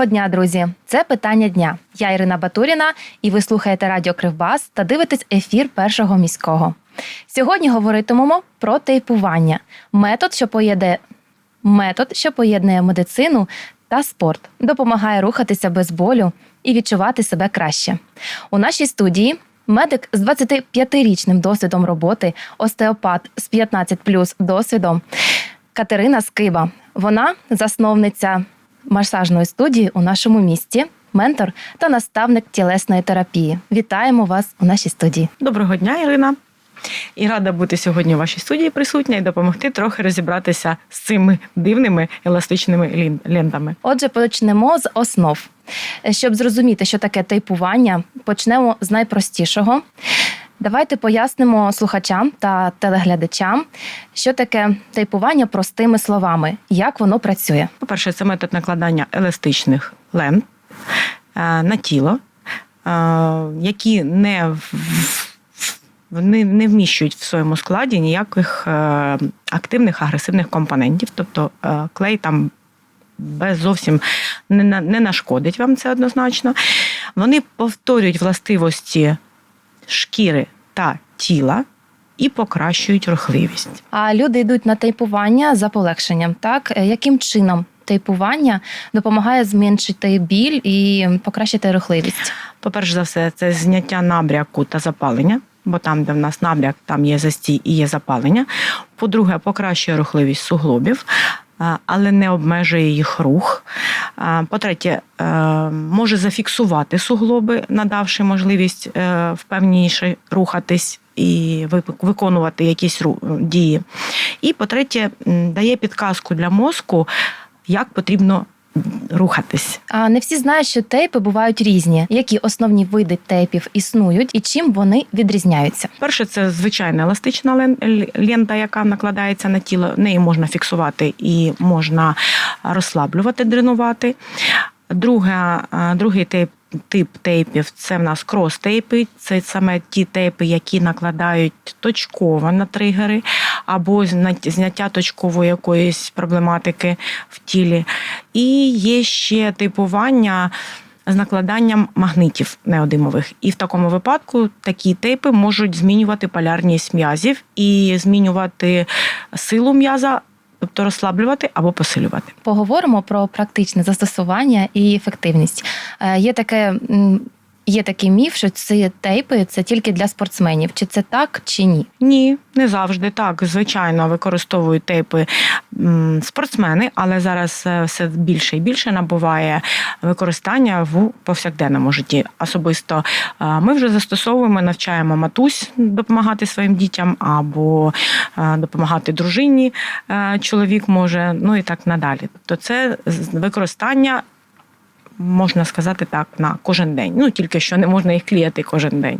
Доброго дня, друзі! Це питання дня. Я Ірина Батуріна, і ви слухаєте Радіо Кривбас та дивитесь ефір першого міського. Сьогодні говоритимемо про тейпування метод, що поєднує, метод, що поєднує медицину та спорт, допомагає рухатися без болю і відчувати себе краще. У нашій студії медик з 25-річним досвідом роботи, остеопат з 15 досвідом Катерина Скиба. Вона засновниця масажної студії у нашому місті, ментор та наставник тілесної терапії. Вітаємо вас у нашій студії. Доброго дня, Ірина. І рада бути сьогодні у вашій студії присутня і допомогти трохи розібратися з цими дивними еластичними лентами. Отже, почнемо з основ. Щоб зрозуміти, що таке тейпування, почнемо з найпростішого. Давайте пояснимо слухачам та телеглядачам, що таке тейпування простими словами, як воно працює. По-перше, це метод накладання еластичних лент е, на тіло, е, які не, вони не вміщують в своєму складі ніяких е, активних агресивних компонентів, тобто клей там без зовсім не, не нашкодить вам це однозначно. Вони повторюють властивості шкіри та тіла і покращують рухливість. А люди йдуть на тейпування за полегшенням. Так Е, яким чином тейпування допомагає зменшити біль і покращити рухливість? По-перше за все, це зняття набряку та запалення, бо там, де в нас набряк, там є застій і є запалення. По-друге, покращує рухливість суглобів, але не обмежує їх рух. По-третє, е, може зафіксувати суглоби, надавши можливість е, впевненіше рухатись. І виконувати якісь дії. І по-третє, дає підказку для мозку, як потрібно рухатись. А не всі знають, що тейпи бувають різні. Які основні види тейпів існують і чим вони відрізняються? Перше, це звичайна еластична лента, яка накладається на тіло. Неї можна фіксувати і можна розслаблювати, дренувати. Друге, е, другий тип. Тип тейпів це в нас крос-тейпи, це саме ті тейпи, які накладають точково на тригери, або зняття точкової якоїсь проблематики в тілі. І є ще типування з накладанням магнитів неодимових. І в такому випадку такі тейпи можуть змінювати полярність м'язів і змінювати силу м'яза, тобто розслаблювати або посилювати. Поговоримо про практичне застосування і ефективність. Е, Є таке. Є такий міф, що ці тейпи це тільки для спортсменів. Чи це так, чи ні? Ні, не завжди так. Звичайно, використовують тейпи спортсмени, але зараз е, все більше і більше набуває використання в повсякденному житті. Особисто е, ми вже застосовуємо, навчаємо матусь допомагати своїм дітям або е, допомагати дружині. Чоловік може, ну і так надалі. Тобто, це використання. Можна сказати так на кожен день. Ну тільки що не можна їх кліяти кожен день.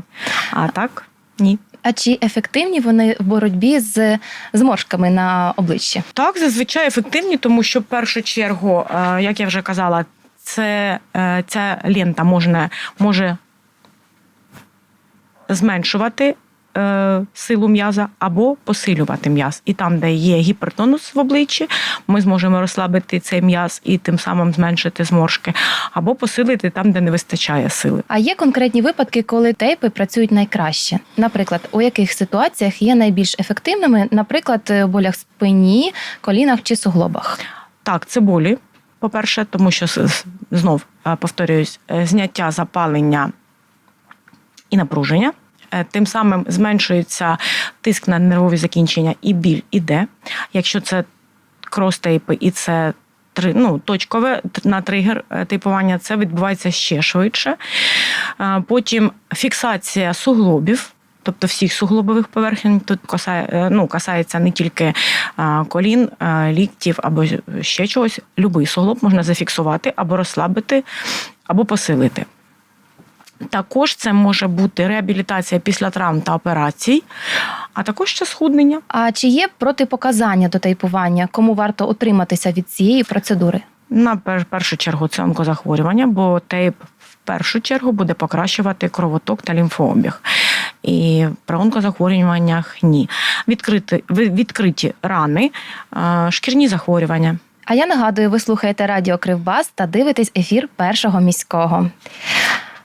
А так ні. А чи ефективні вони в боротьбі з зморшками на обличчі? Так, зазвичай ефективні, тому що в першу чергу, е, як я вже казала, це е, ця лента можна, може зменшувати силу м'яза або посилювати м'яз. І там, де є гіпертонус в обличчі, ми зможемо розслабити цей м'яз і тим самим зменшити зморшки, або посилити там, де не вистачає сили. А є конкретні випадки, коли тейпи працюють найкраще. Наприклад, у яких ситуаціях є найбільш ефективними, наприклад, у болях в спині, колінах чи суглобах? Так, це болі. По-перше, тому що знов е, повторююсь, е, зняття запалення і напруження. Е, Тим самим зменшується тиск на нервові закінчення і біль іде. Якщо це крос-тейпи і це ну, точкове на тригер е, типування, це відбувається ще швидше. Е, Потім фіксація суглобів. Тобто всіх суглобових поверхень тут касає, ну, касається не тільки колін, ліктів або ще чогось. Любий суглоб можна зафіксувати або розслабити, або посилити. Також це може бути реабілітація після травм та операцій, а також це схуднення. А чи є протипоказання до тейпування? Кому варто утриматися від цієї процедури? На пер- першу чергу це онкозахворювання, бо тейп в першу чергу буде покращувати кровоток та лімфообіг. І при онкозахворюваннях ні. Відкриті, відкриті рани, е, шкірні захворювання. А я нагадую, ви слухаєте Радіо Кривбас та дивитесь ефір першого міського.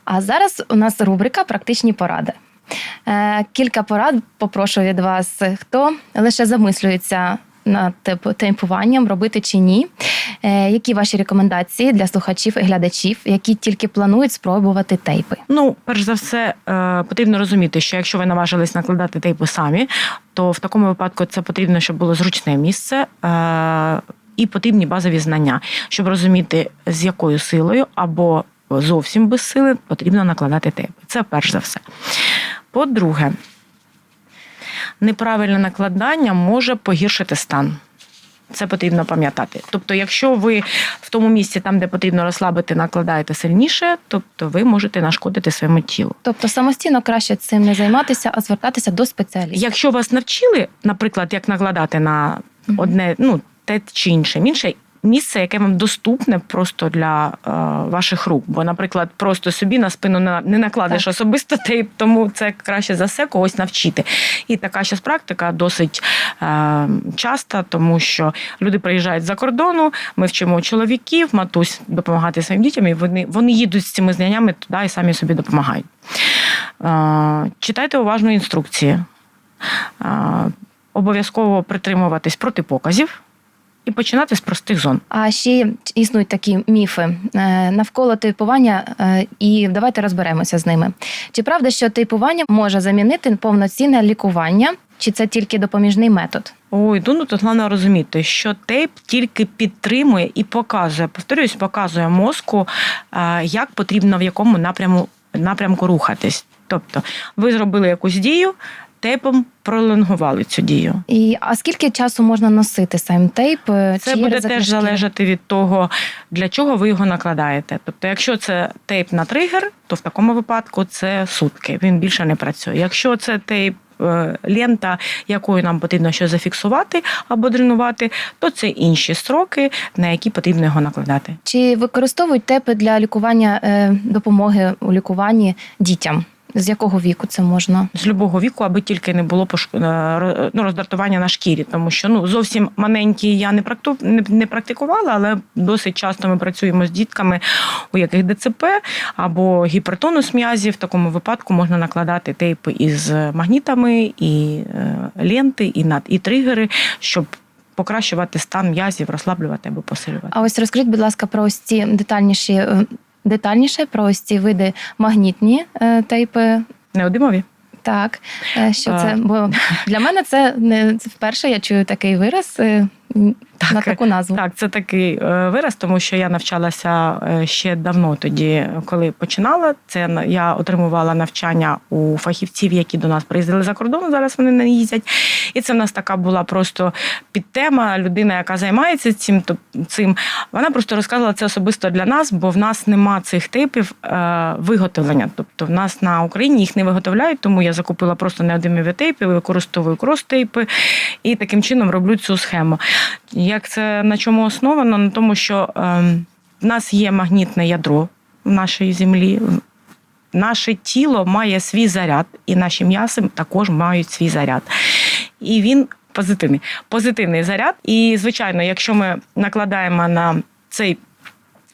А зараз у нас рубрика Практичні поради. Е, Кілька порад попрошу від вас, хто лише замислюється над темпуванням, робити чи ні. Е, Які ваші рекомендації для слухачів і глядачів, які тільки планують спробувати тейпи? Ну, перш за все, е, потрібно розуміти, що якщо ви наважились накладати тейпи самі, то в такому випадку це потрібно, щоб було зручне місце. І потрібні базові знання, щоб розуміти, з якою силою або зовсім без сили потрібно накладати тейпи. Це перш за все. По-друге, неправильне накладання може погіршити стан. Це потрібно пам'ятати. Тобто, якщо ви в тому місці, там, де потрібно розслабити, накладаєте сильніше, тобто ви можете нашкодити своєму тілу. Тобто самостійно краще цим не займатися, а звертатися до спеціалістів. Якщо вас навчили, наприклад, як накладати на одне, ну те чи інше, інше місце, яке вам доступне просто для е, ваших рук. Бо, наприклад, просто собі на спину не накладеш Так. особисто тейп, тому це краще за все когось навчити. І така щас практика досить е, часта, тому що люди приїжджають за кордону, ми вчимо чоловіків, матусь допомагати своїм дітям, і вони, вони їдуть з цими знаннями туди і самі собі допомагають. Е, читайте уважно інструкції. Е, обов'язково притримуватись протипоказів і починати з простих зон. А ще існують такі міфи е, навколо тейпування, е, і давайте розберемося з ними. Чи правда, що тейпування може замінити повноцінне лікування, чи це тільки допоміжний метод? Ой, ну, ну тут головне розуміти, що тейп тільки підтримує і показує, повторюсь, показує мозку, е, як потрібно в якому напряму, напрямку рухатись. Тобто, ви зробили якусь дію, тейпом пролонгували цю дію. І а скільки часу можна носити сам тейп? Е, Це Чи буде теж залежати від того, для чого ви його накладаєте. Тобто, якщо це тейп на тригер, то в такому випадку це сутки. Він більше не працює. Якщо це тейп. е, Лента, якою нам потрібно щось зафіксувати або дренувати, то це інші строки, на які потрібно його накладати. Чи використовують тейпи для лікування е, допомоги у лікуванні дітям? З якого віку це можна? З любого віку, аби тільки не було пош... е, ну, роздратування на шкірі, тому що ну зовсім маленькі я не практу... не, не практикувала, але досить часто ми працюємо з дітками, у яких ДЦП або гіпертонус м'язів. В такому випадку можна накладати тейпи із магнітами, і е, ленти, і над і тригери, щоб покращувати стан м'язів, розслаблювати або посилювати. А ось розкажіть, будь ласка, про ось ці детальніші е, детальніше про ось ці види магнітні е, тейпи. Неодимові? Так, е, що це? Бо для мене це не це вперше я чую такий вираз е, Так, на таку назву. Так, це такий е, вираз, тому що я навчалася е, ще давно тоді, коли починала. Це я отримувала навчання у фахівців, які до нас приїздили за кордон. Зараз вони не їздять. І це в нас така була просто підтема. Людина, яка займається цим, то цим, вона просто розказувала це особисто для нас, бо в нас нема цих типів е, виготовлення. Тобто в нас на Україні їх не виготовляють, тому я закупила просто неодимові тейпи, використовую крос-тейпи і таким чином роблю цю схему. Як це на чому основано? На тому, що ем, в нас є магнітне ядро в нашій землі. Наше тіло має свій заряд, і наші м'яси також мають свій заряд. І він позитивний. Позитивний заряд. І, звичайно, якщо ми накладаємо на цей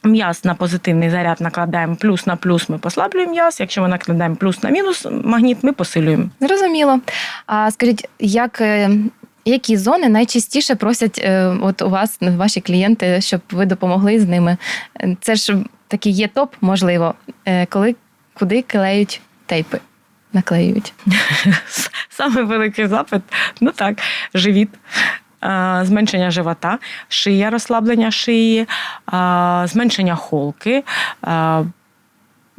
м'яз на позитивний заряд, накладаємо плюс на плюс, ми послаблюємо м'яз. Якщо ми накладаємо плюс на мінус магніт, ми посилюємо. Зрозуміло. А скажіть, як. Які зони найчастіше просять е, от у вас ваші клієнти, щоб ви допомогли з ними? Це ж такий є топ, можливо, е, коли куди клеють тейпи, наклеюють. Саме великий запит, ну так, живіт. е, Зменшення живота, шия, розслаблення шиї, зменшення холки,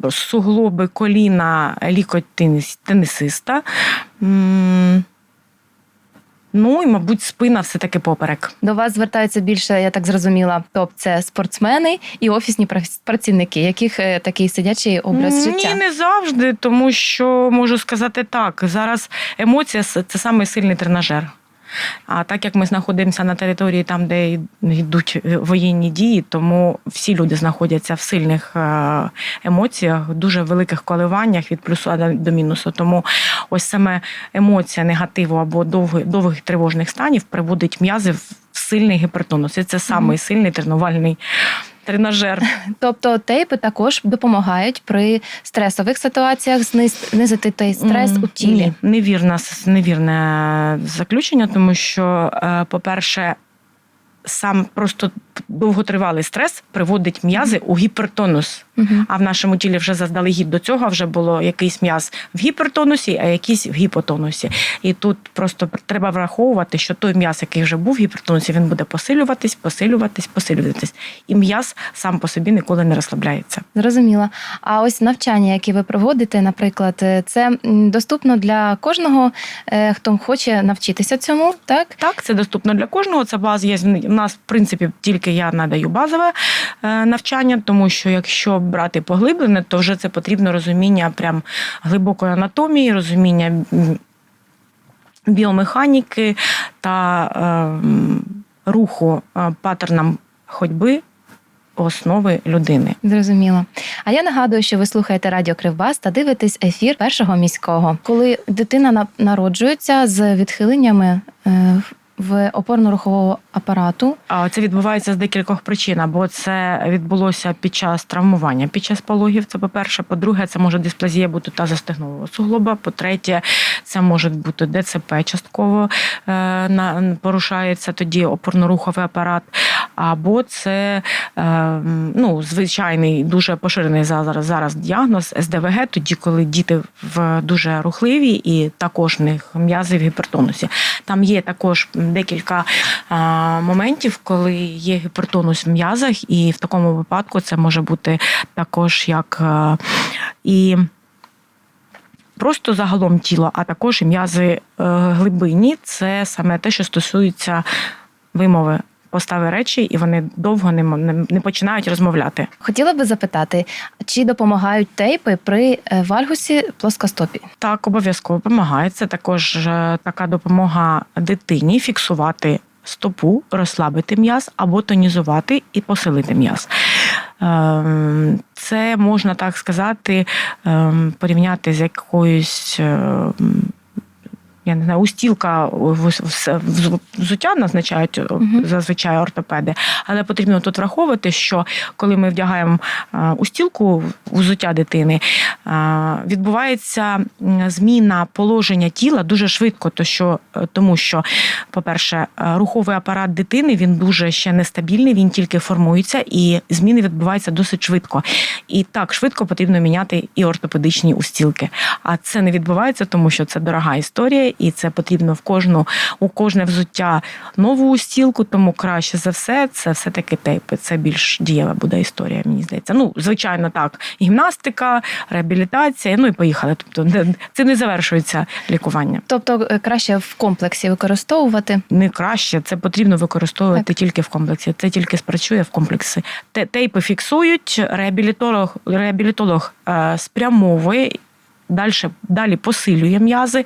суглоби коліна, лікоть теніс- тенісиста. Ну і, мабуть, спина все-таки поперек. До вас звертаються більше, я так зрозуміла, топ це спортсмени і офісні працівники, яких е, такий сидячий образ життя. Ні, не завжди, тому що можу сказати так. Зараз емоція це самий сильний тренажер. А так як ми знаходимося на території там, де йдуть воєнні дії, тому всі люди знаходяться в сильних е, емоціях, дуже великих коливаннях від плюсу до мінусу. Тому ось саме емоція негативу або довгих, довгих тривожних станів приводить м'язи в сильний гіпертонус. І це самий сильний тренувальний тренажер. Тобто тейпи також допомагають при стресових ситуаціях зниз- знизити той стрес mm, у тілі. Ні, невірне, невірне заключення, тому що, е, по-перше, сам просто довготривалий стрес приводить м'язи у гіпертонус. А в нашому тілі вже заздалегідь до цього вже було якийсь м'яз в гіпертонусі, а якийсь в гіпотонусі. І тут просто треба враховувати, що той м'яз, який вже був в гіпертонусі, він буде посилюватись, посилюватись, посилюватись. І м'яз сам по собі ніколи не розслабляється. Зрозуміло. А ось навчання, яке ви проводите, наприклад, е, це доступно для кожного, е, хто хоче навчитися цьому, так? Так, це доступно для кожного. Це база є. У нас, в принципі, тільки я надаю базове е, навчання, тому що якщо брати поглиблене, то вже це потрібно розуміння прям глибокої анатомії, розуміння біомеханіки та е, руху паттернам ходьби основи людини. Зрозуміло. А я нагадую, що ви слухаєте Радіо Кривбас та дивитесь ефір першого міського. Коли дитина народжується з відхиленнями е, в опорно-рухового апарату, А Це відбувається з декількох причин, або це відбулося під час травмування, під час пологів. Це по-перше. По-друге, це може дисплазія бути та тазостегнового суглоба. По-третє, це може бути ДЦП частково е, порушається тоді опорно-руховий апарат. Або це е, ну, звичайний дуже поширений зараз, зараз діагноз СДВГ, тоді, коли діти в дуже рухливі і також в них м'язи в гіпертонусі. Там є також декілька е, моментів, коли є гіпертонус в м'язах, і в такому випадку це може бути також як е, і. Просто загалом тіло, а також і м'язи глибинні це саме те, що стосується вимови постави речі, і вони довго не, не, не починають розмовляти. хотіла би запитати, чи допомагають тейпи при е, вальгусі плоскостопі? Так, обов'язково допомагає. Це також е, така допомога дитині фіксувати стопу, розслабити м'яз або тонізувати і посилити м'яз. Ем, Це можна так сказати, ем, порівняти з якоюсь. Я не знаю, устілка взуття назначають зазвичай ортопеди, але потрібно тут враховувати, що коли ми вдягаємо устілку взуття дитини, відбувається зміна положення тіла дуже швидко, то що, е, тому що, по-перше, е, руховий апарат дитини він дуже ще нестабільний, він тільки формується, і зміни відбуваються досить швидко. І так швидко потрібно міняти і ортопедичні устілки. А це не відбувається, тому що це дорога історія, і це потрібно в кожну у кожне взуття нову устілку, тому краще за все це все-таки тейпи. Це більш дієва буде історія, мені здається. Ну, звичайно, так. Гімнастика, реабілітація, ну і поїхали. Тобто це не завершується лікування. Тобто е, краще в комплексі використовувати. Не краще, це потрібно використовувати тільки в комплексі. Це тільки спрацює в комплексі. Тейпи фіксують, реабілітолог, реабілітолог е, спрямовує. Далі, далі посилює м'язи.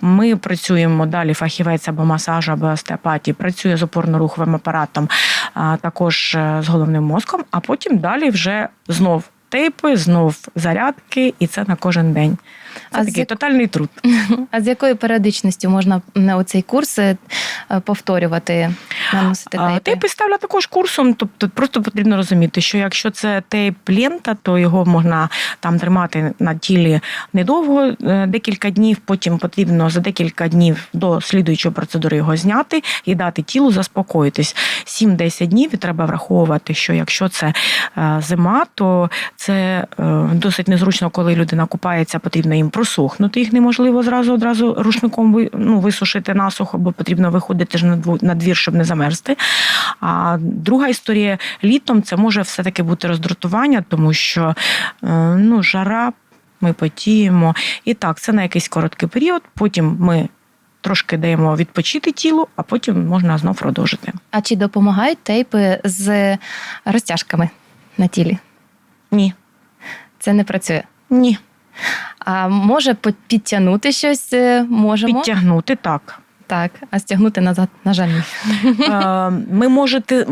Ми працюємо далі фахівець або масажу, або остеопатії, працює з опорно-руховим апаратом, а також е, з головним мозком, а потім далі вже знов тейпи, знов зарядки, і це на кожен день. Це А такий як- тотальний труд. А з якою періодичністю можна на оцей курс е, повторювати, наносити А, тейпи? Тейпи ставлять також курсом, тобто просто потрібно розуміти, що якщо це тейп лента, то його можна там тримати на тілі недовго, е, декілька днів. Потім потрібно за декілька днів до слідуючої процедури його зняти і дати тілу заспокоїтись. 7-10 днів і треба враховувати, що якщо це е, зима, то це е, досить незручно, коли людина купається, потрібно їм просохнути. Їх неможливо зразу одразу рушником ну, висушити насухо, бо потрібно виходити ж на двір, щоб не замерзти. А друга історія літом це може все-таки бути роздратування, тому що е, ну, жара, ми потіємо. І так, це на якийсь короткий період. Потім ми трошки даємо відпочити тілу, а потім можна знов продовжити. А чи допомагають тейпи з розтяжками на тілі? Ні, Це не працює. ні. А може підтягнути щось е, можемо? Підтягнути так. Так, а стягнути назад, на жаль, ні. Ми можете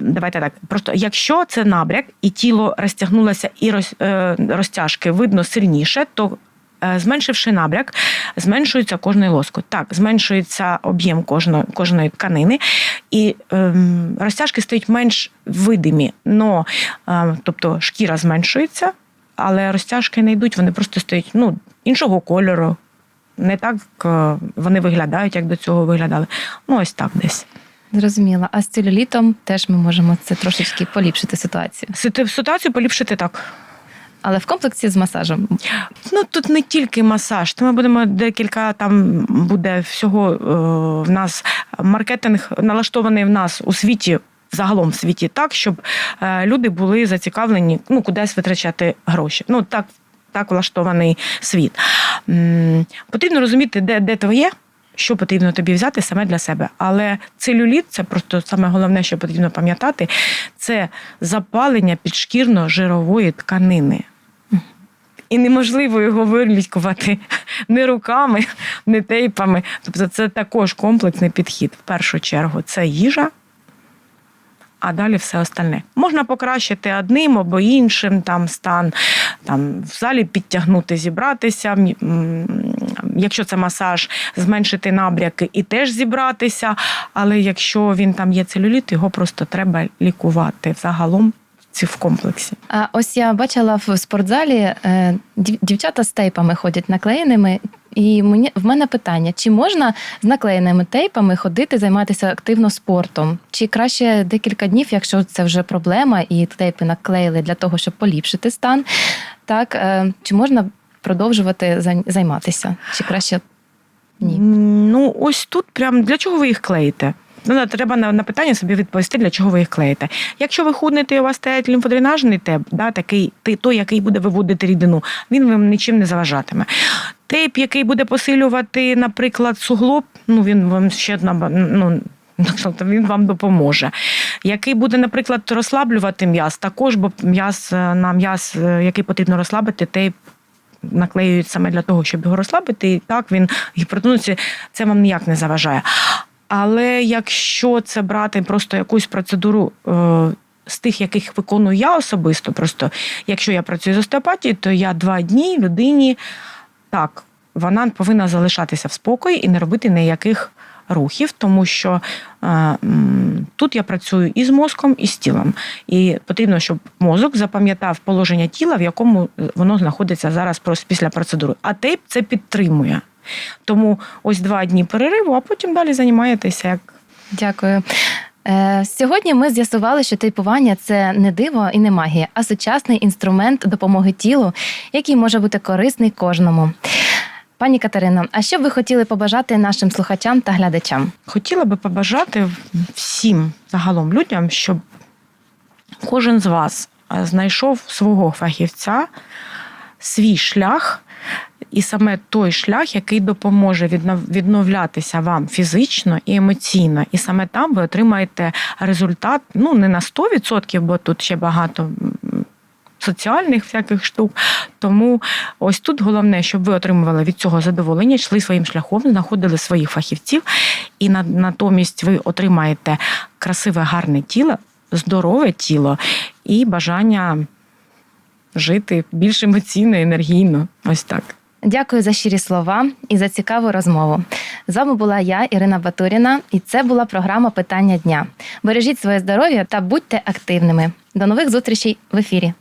давайте так. Просто якщо це набряк і тіло розтягнулося і роз, е, розтяжки видно сильніше, то е, зменшивши набряк, зменшується кожний лоскут. Так, зменшується об'єм кожної, кожної тканини, і ем, розтяжки стають менш видимі. Но, е, тобто шкіра зменшується, але розтяжки не йдуть, вони просто стають ну, іншого кольору. Не так е, вони виглядають, як до цього виглядали. Ну, ось так десь. Зрозуміла. А з целюлітом теж ми можемо це трошечки поліпшити ситуацію. Ситу- Ситуацію поліпшити так. Але в комплексі з масажем. Ну тут не тільки масаж, то ми будемо декілька там буде всього. е, В нас маркетинг налаштований в нас у світі. Загалом в світі так, щоб е, люди були зацікавлені ну, кудись витрачати гроші. Ну так, так влаштований світ. Потрібно розуміти, де, де твоє, що потрібно тобі взяти саме для себе. Але целюліт це просто саме головне, що потрібно пам'ятати, це запалення підшкірно-жирової тканини. І неможливо його вилікувати не руками, не тейпами. Тобто це також комплексний підхід. В першу чергу це їжа, а далі все остальне. Можна покращити одним або іншим там стан, там в залі підтягнути, зібратися. Якщо це масаж, зменшити набряки і теж зібратися. Але якщо він там є целюліт, його просто треба лікувати загалом ці в комплексі. А ось я бачила в спортзалі е, дівчата з тейпами ходять наклеєними. І мені в мене питання: чи можна з наклеєними тейпами ходити, займатися активно спортом? Чи краще декілька днів, якщо це вже проблема, і тейпи наклеїли для того, щоб поліпшити стан? Так е, чи можна продовжувати зай- займатися? Чи краще ні? Ну, ось тут прям для чого ви їх клеїте? Ну, треба на, на питання собі відповісти, для чого ви їх клеїте. Якщо ви худнете, і у вас стоять лімфодренажний теп, да, такий, той, який буде виводити рідину, він вам нічим не заважатиме. Тейп, який буде посилювати, наприклад, суглоб, ну він вам ще ну, він вам допоможе. Який буде, наприклад, розслаблювати м'яз, також, бо м'яз е, на м'яз, е, який потрібно розслабити, тейп наклеюють саме для того, щоб його розслабити, і так він гіпертонується, це вам ніяк не заважає. Але якщо це брати просто якусь процедуру е, з тих, яких виконую я особисто, просто якщо я працюю з остеопатією, то я два дні людині так, вона повинна залишатися в спокої і не робити ніяких рухів, тому що е, тут я працюю і з мозком, і з тілом. І потрібно, щоб мозок запам'ятав положення тіла, в якому воно знаходиться зараз після процедури. А тейп це підтримує. Тому ось два дні перериву, а потім далі займаєтеся як Дякую. Е, Сьогодні ми з'ясували, що тейпування це не диво і не магія, а сучасний інструмент допомоги тілу, який може бути корисний кожному. Пані Катерино, а що б ви хотіли побажати нашим слухачам та глядачам? Хотіла би побажати всім загалом людям, щоб кожен з вас е, знайшов свого фахівця, свій шлях, і саме той шлях, який допоможе відновлятися вам фізично і емоційно. І саме там ви отримаєте результат ну не на 100%, бо тут ще багато. Соціальних всяких штук. Тому ось тут головне, щоб ви отримували від цього задоволення, йшли своїм шляхом, знаходили своїх фахівців, і на- натомість ви отримаєте красиве, гарне тіло, здорове тіло і бажання жити більш емоційно, енергійно. Ось так. Дякую за щирі слова і за цікаву розмову. З вами була я, Ірина Батуріна, і це була програма Питання дня. Бережіть своє здоров'я та будьте активними. До нових зустрічей в ефірі.